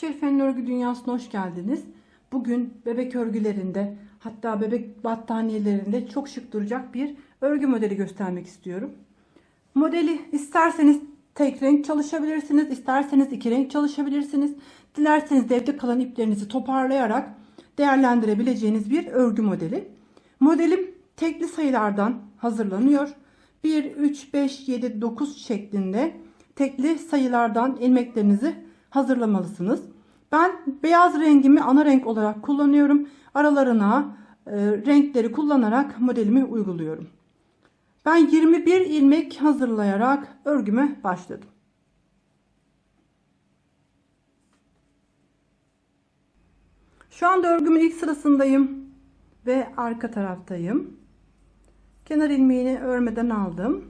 Şerife'nin örgü dünyasına hoş geldiniz. Bugün bebek örgülerinde hatta bebek battaniyelerinde çok şık duracak bir örgü modeli göstermek istiyorum. Modeli isterseniz tek renk çalışabilirsiniz, isterseniz iki renk çalışabilirsiniz. Dilerseniz de evde kalan iplerinizi toparlayarak değerlendirebileceğiniz bir örgü modeli. Modelim tekli sayılardan hazırlanıyor. 1, 3, 5, 7, 9 şeklinde tekli sayılardan ilmeklerinizi hazırlamalısınız. Ben beyaz rengimi ana renk olarak kullanıyorum. Aralarına e, renkleri kullanarak modelimi uyguluyorum. Ben 21 ilmek hazırlayarak örgüme başladım. Şu anda örgümün ilk sırasındayım ve arka taraftayım. Kenar ilmeğini örmeden aldım.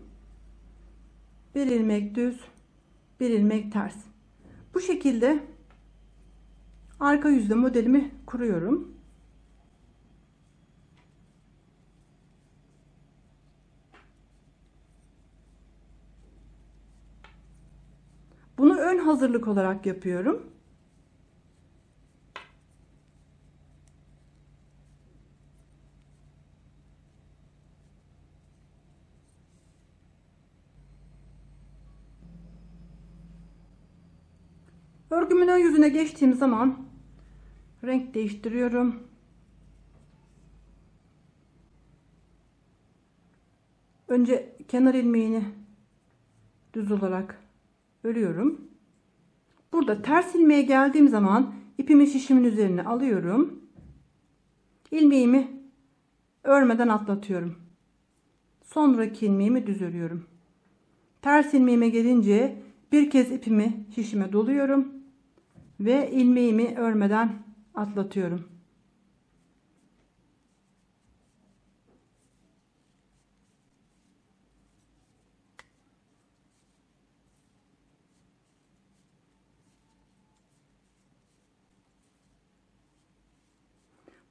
Bir ilmek düz, bir ilmek ters. Bu şekilde arka yüzde modelimi kuruyorum. Bunu ön hazırlık olarak yapıyorum. Örgümün ön yüzüne geçtiğim zaman renk değiştiriyorum. Önce kenar ilmeğini düz olarak örüyorum. Burada ters ilmeğe geldiğim zaman ipimi şişimin üzerine alıyorum. İlmeğimi örmeden atlatıyorum. Sonraki ilmeğimi düz örüyorum. Ters ilmeğime gelince bir kez ipimi şişime doluyorum ve ilmeğimi örmeden atlatıyorum.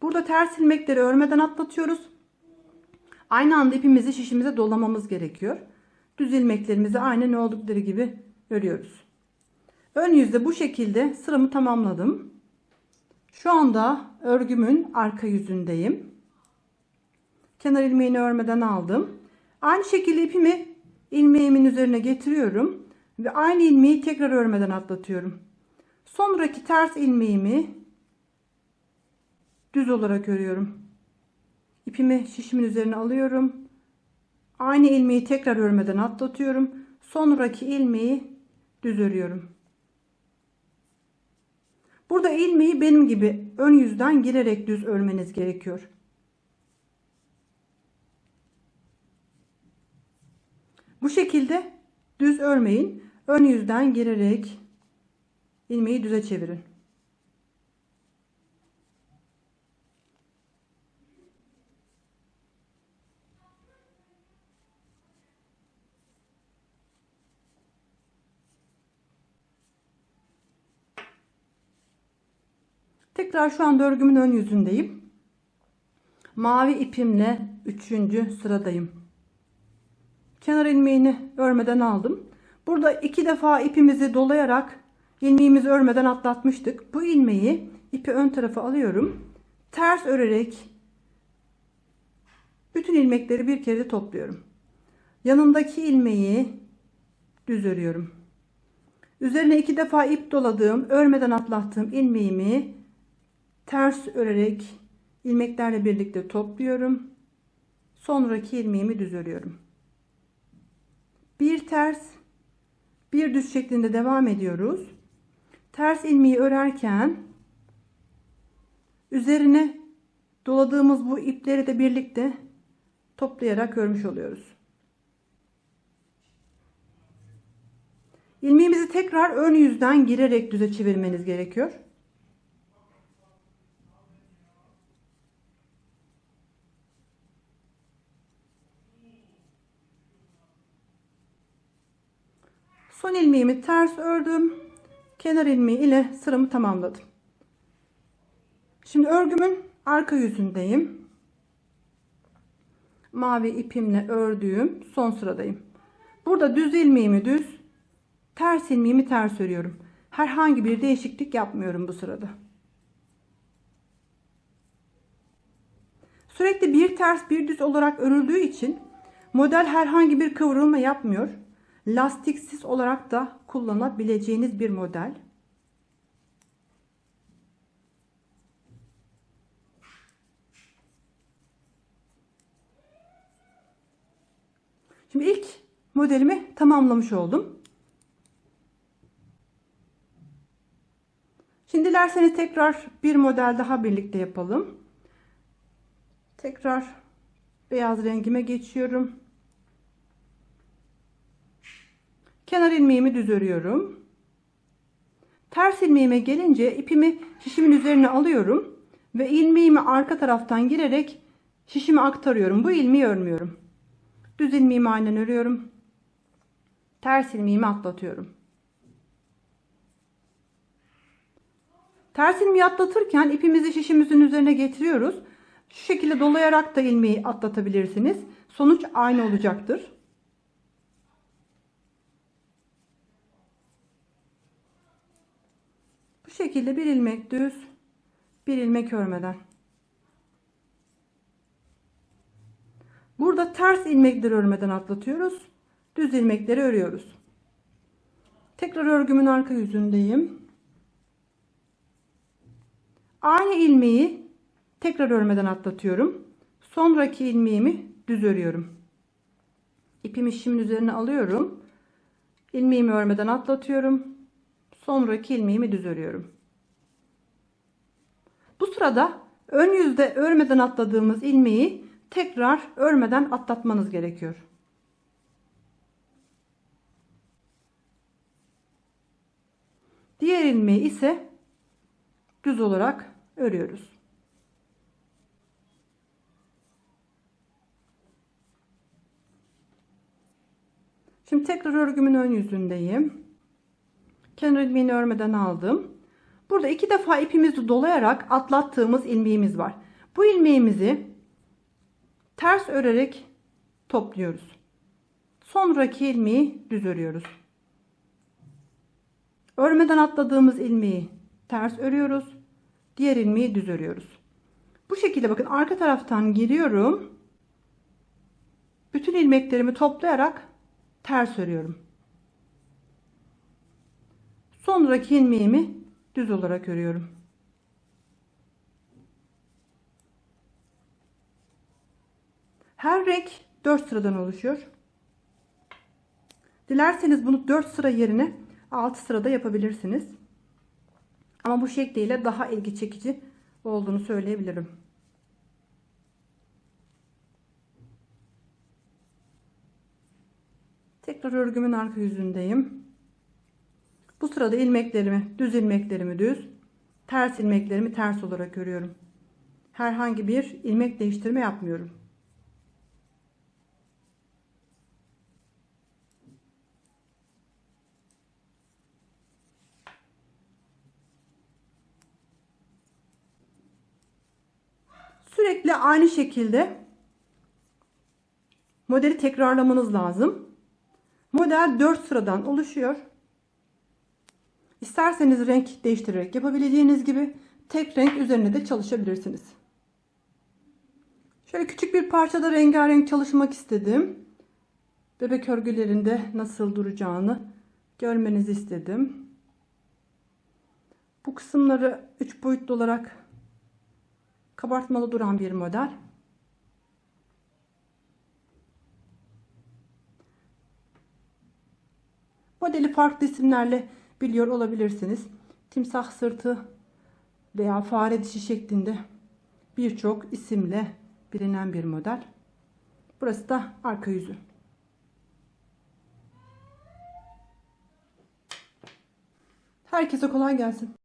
Burada ters ilmekleri örmeden atlatıyoruz. Aynı anda ipimizi şişimize dolamamız gerekiyor. Düz ilmeklerimizi aynı ne oldukları gibi örüyoruz. Ön yüzde bu şekilde sıramı tamamladım. Şu anda örgümün arka yüzündeyim. Kenar ilmeğini örmeden aldım. Aynı şekilde ipimi ilmeğimin üzerine getiriyorum ve aynı ilmeği tekrar örmeden atlatıyorum. Sonraki ters ilmeğimi düz olarak örüyorum. İpimi şişimin üzerine alıyorum. Aynı ilmeği tekrar örmeden atlatıyorum. Sonraki ilmeği düz örüyorum. Burada ilmeği benim gibi ön yüzden girerek düz örmeniz gerekiyor. Bu şekilde düz örmeyin. Ön yüzden girerek ilmeği düze çevirin. Tekrar şu anda örgümün ön yüzündeyim. Mavi ipimle 3. sıradayım. Kenar ilmeğini örmeden aldım. Burada iki defa ipimizi dolayarak ilmeğimizi örmeden atlatmıştık. Bu ilmeği ipi ön tarafa alıyorum. Ters örerek bütün ilmekleri bir kere topluyorum. Yanındaki ilmeği düz örüyorum. Üzerine iki defa ip doladığım, örmeden atlattığım ilmeğimi ters örerek ilmeklerle birlikte topluyorum. Sonraki ilmeğimi düz örüyorum. Bir ters, bir düz şeklinde devam ediyoruz. Ters ilmeği örerken üzerine doladığımız bu ipleri de birlikte toplayarak örmüş oluyoruz. İlmeğimizi tekrar ön yüzden girerek düze çevirmeniz gerekiyor. Son ilmeğimi ters ördüm. Kenar ilmeği ile sıramı tamamladım. Şimdi örgümün arka yüzündeyim. Mavi ipimle ördüğüm son sıradayım. Burada düz ilmeğimi düz, ters ilmeğimi ters örüyorum. Herhangi bir değişiklik yapmıyorum bu sırada. Sürekli bir ters bir düz olarak örüldüğü için model herhangi bir kıvrılma yapmıyor. Lastiksiz olarak da kullanabileceğiniz bir model. Şimdi ilk modelimi tamamlamış oldum. Şimdi dilerseniz tekrar bir model daha birlikte yapalım. Tekrar beyaz rengime geçiyorum. Kenar ilmeğimi düz örüyorum. Ters ilmeğime gelince ipimi şişimin üzerine alıyorum ve ilmeğimi arka taraftan girerek şişime aktarıyorum. Bu ilmeği örmüyorum. Düz ilmeğimi aynen örüyorum. Ters ilmeğimi atlatıyorum. Ters ilmeği atlatırken ipimizi şişimizin üzerine getiriyoruz. Şu şekilde dolayarak da ilmeği atlatabilirsiniz. Sonuç aynı olacaktır. Şekilde bir ilmek düz, bir ilmek örmeden. Burada ters ilmekleri örmeden atlatıyoruz. Düz ilmekleri örüyoruz. Tekrar örgümün arka yüzündeyim. Aynı ilmeği tekrar örmeden atlatıyorum. Sonraki ilmeğimi düz örüyorum. İpimi şişimin üzerine alıyorum. İlmeğimi örmeden atlatıyorum. Sonraki ilmeğimi düz örüyorum. Bu sırada ön yüzde örmeden atladığımız ilmeği tekrar örmeden atlatmanız gerekiyor. Diğer ilmeği ise düz olarak örüyoruz. Şimdi tekrar örgümün ön yüzündeyim. Kenar ilmeğini örmeden aldım. Burada iki defa ipimizi dolayarak atlattığımız ilmeğimiz var. Bu ilmeğimizi ters örerek topluyoruz. Sonraki ilmeği düz örüyoruz. Örmeden atladığımız ilmeği ters örüyoruz. Diğer ilmeği düz örüyoruz. Bu şekilde bakın arka taraftan giriyorum. Bütün ilmeklerimi toplayarak ters örüyorum. Sonraki ilmeğimi düz olarak örüyorum. Her renk 4 sıradan oluşuyor. Dilerseniz bunu 4 sıra yerine 6 sırada yapabilirsiniz. Ama bu şekliyle daha ilgi çekici olduğunu söyleyebilirim. Tekrar örgümün arka yüzündeyim. Bu sırada ilmeklerimi, düz ilmeklerimi düz, ters ilmeklerimi ters olarak örüyorum. Herhangi bir ilmek değiştirme yapmıyorum. Sürekli aynı şekilde modeli tekrarlamanız lazım. Model 4 sıradan oluşuyor. İsterseniz renk değiştirerek yapabileceğiniz gibi tek renk üzerine de çalışabilirsiniz. Şöyle küçük bir parçada rengarenk çalışmak istedim. Bebek örgülerinde nasıl duracağını görmenizi istedim. Bu kısımları 3 boyutlu olarak kabartmalı duran bir model. Modeli farklı isimlerle biliyor olabilirsiniz. Timsah sırtı veya fare dişi şeklinde birçok isimle bilinen bir model. Burası da arka yüzü. Herkese kolay gelsin.